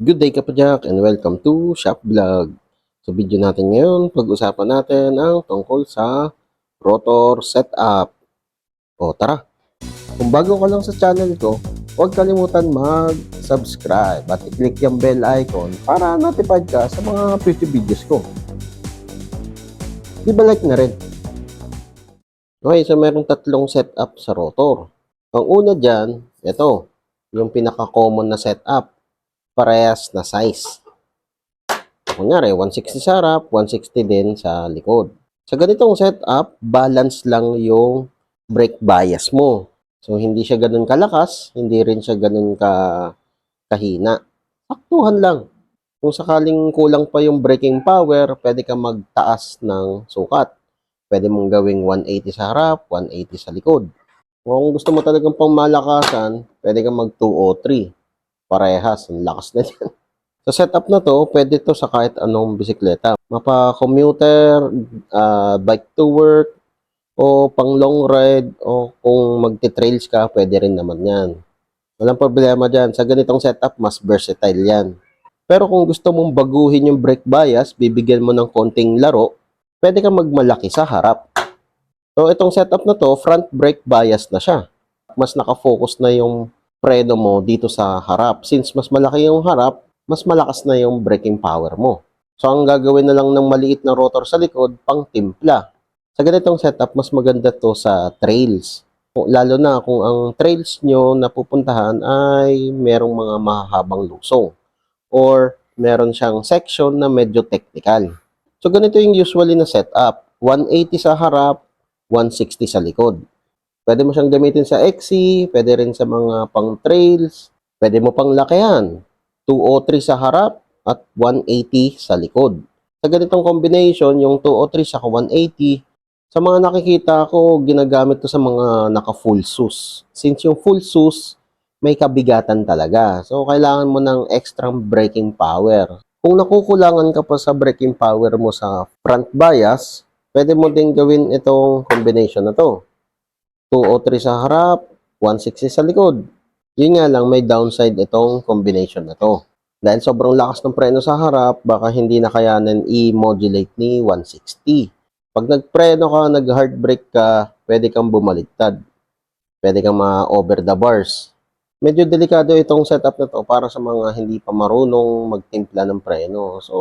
Good day Kapadyak and welcome to Shop Vlog. Sa video natin ngayon, pag-usapan natin ang tungkol sa rotor setup. O tara, kung bago ka lang sa channel ko, huwag kalimutan mag-subscribe at i-click yung bell icon para notified ka sa mga future videos ko. Di ba like na rin? Okay, so merong tatlong setup sa rotor. Ang una dyan, ito, yung pinaka-common na setup parehas na size. Kunyari, 160 sa harap, 160 din sa likod. Sa ganitong setup, balance lang yung brake bias mo. So, hindi siya ganun kalakas, hindi rin siya ganun ka kahina. Saktuhan lang. Kung sakaling kulang pa yung braking power, pwede ka magtaas ng sukat. Pwede mong gawing 180 sa harap, 180 sa likod. Kung gusto mo talagang pang malakasan, pwede kang mag 203 parehas. Ang lakas na yan. Sa setup na to, pwede to sa kahit anong bisikleta. Mapa-commuter, ah, bike to work, o pang long ride, o kung magti-trails ka, pwede rin naman yan. Walang problema dyan. Sa ganitong setup, mas versatile yan. Pero kung gusto mong baguhin yung brake bias, bibigyan mo ng konting laro, pwede kang magmalaki sa harap. So, itong setup na to, front brake bias na siya. Mas nakafocus na yung preno mo dito sa harap. Since mas malaki yung harap, mas malakas na yung braking power mo. So, ang gagawin na lang ng maliit na rotor sa likod, pang timpla. Sa ganitong setup, mas maganda to sa trails. Lalo na kung ang trails nyo na pupuntahan ay merong mga mahahabang lusong. Or meron siyang section na medyo technical. So, ganito yung usually na setup. 180 sa harap, 160 sa likod. Pwede mo siyang gamitin sa XC, pwede rin sa mga pang trails, pwede mo pang lakihan. 203 sa harap at 180 sa likod. Sa ganitong combination, yung 203 sa 180, sa mga nakikita ko, ginagamit to sa mga naka-full sus. Since yung full sus, may kabigatan talaga. So, kailangan mo ng extra braking power. Kung nakukulangan ka pa sa braking power mo sa front bias, pwede mo din gawin itong combination na to. 203 sa harap, 160 sa likod. Yun nga lang, may downside itong combination na to. Dahil sobrang lakas ng preno sa harap, baka hindi na kayanan i-modulate ni 160. Pag nagpreno ka, nag-hard brake ka, pwede kang bumaliktad. Pwede kang ma-over the bars. Medyo delikado itong setup na to para sa mga hindi pa marunong magtimpla ng preno. So,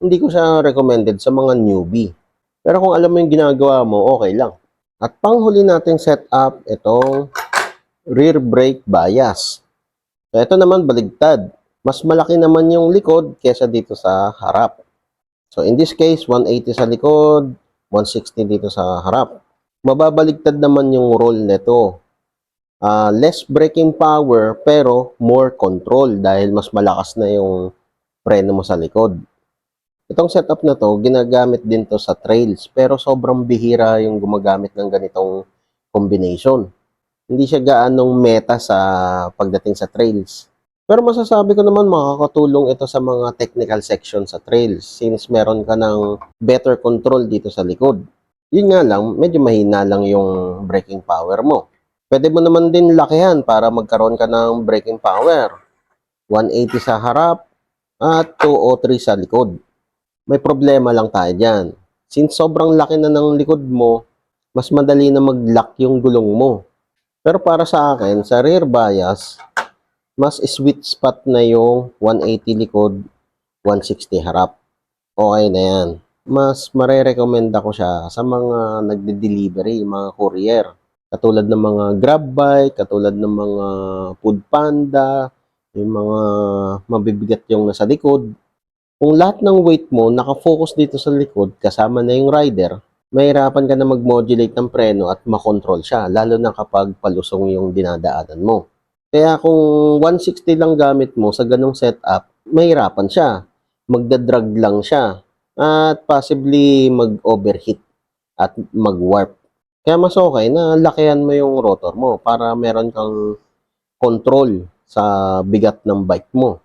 hindi ko siya recommended sa mga newbie. Pero kung alam mo yung ginagawa mo, okay lang. At panghuli nating setup, itong rear brake bias. So, ito naman baligtad. Mas malaki naman yung likod kesa dito sa harap. So, in this case, 180 sa likod, 160 dito sa harap. Mababaligtad naman yung roll nito. Ah, less braking power, pero more control dahil mas malakas na yung preno mo sa likod. Itong setup na to, ginagamit din to sa trails, pero sobrang bihira yung gumagamit ng ganitong combination. Hindi siya gaanong meta sa pagdating sa trails. Pero masasabi ko naman makakatulong ito sa mga technical section sa trails since meron ka ng better control dito sa likod. Yun nga lang, medyo mahina lang yung braking power mo. Pwede mo naman din lakihan para magkaroon ka ng braking power. 180 sa harap at 203 sa likod. May problema lang tayo dyan. Since sobrang laki na ng likod mo, mas madali na mag-lock yung gulong mo. Pero para sa akin, sa rear bias, mas sweet spot na yung 180 likod, 160 harap. Okay na yan. Mas marerekomenda ko siya sa mga nagde-delivery, mga courier. Katulad ng mga grab bike, katulad ng mga food panda, yung mga mabibigat yung nasa likod. Kung lahat ng weight mo nakafocus dito sa likod, kasama na yung rider, mahirapan ka na mag-modulate ng preno at makontrol siya, lalo na kapag palusong yung dinadaanan mo. Kaya kung 160 lang gamit mo sa ganong setup, mahirapan siya. Magdadrag lang siya. At possibly mag-overheat at mag-warp. Kaya mas okay na lakihan mo yung rotor mo para meron kang control sa bigat ng bike mo.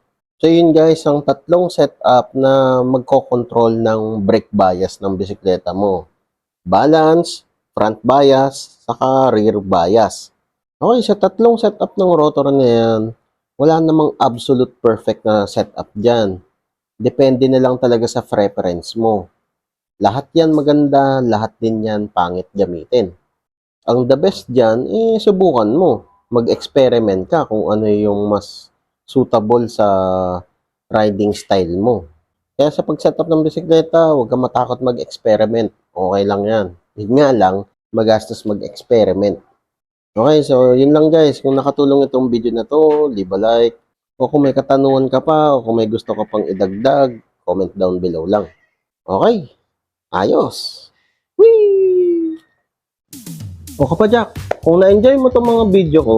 So yun guys, ang tatlong setup na magko-control ng brake bias ng bisikleta mo. Balance, front bias, saka rear bias. Okay, sa tatlong setup ng rotor na yan, Wala namang absolute perfect na setup dyan. Depende na lang talaga sa preference mo. Lahat yan maganda, lahat din yan pangit gamitin. Ang the best dyan, eh, subukan mo. Mag-experiment ka kung ano yung mas suitable sa riding style mo. Kaya sa pag-setup ng bisikleta, huwag ka matakot mag-experiment. Okay lang yan. Yun nga lang, magastos mag-experiment. Okay, so yun lang guys. Kung nakatulong itong video na to, leave a like. O kung may katanungan ka pa, o kung may gusto ka pang idagdag, comment down below lang. Okay, ayos. Whee! O kapadyak, kung na-enjoy mo itong mga video ko,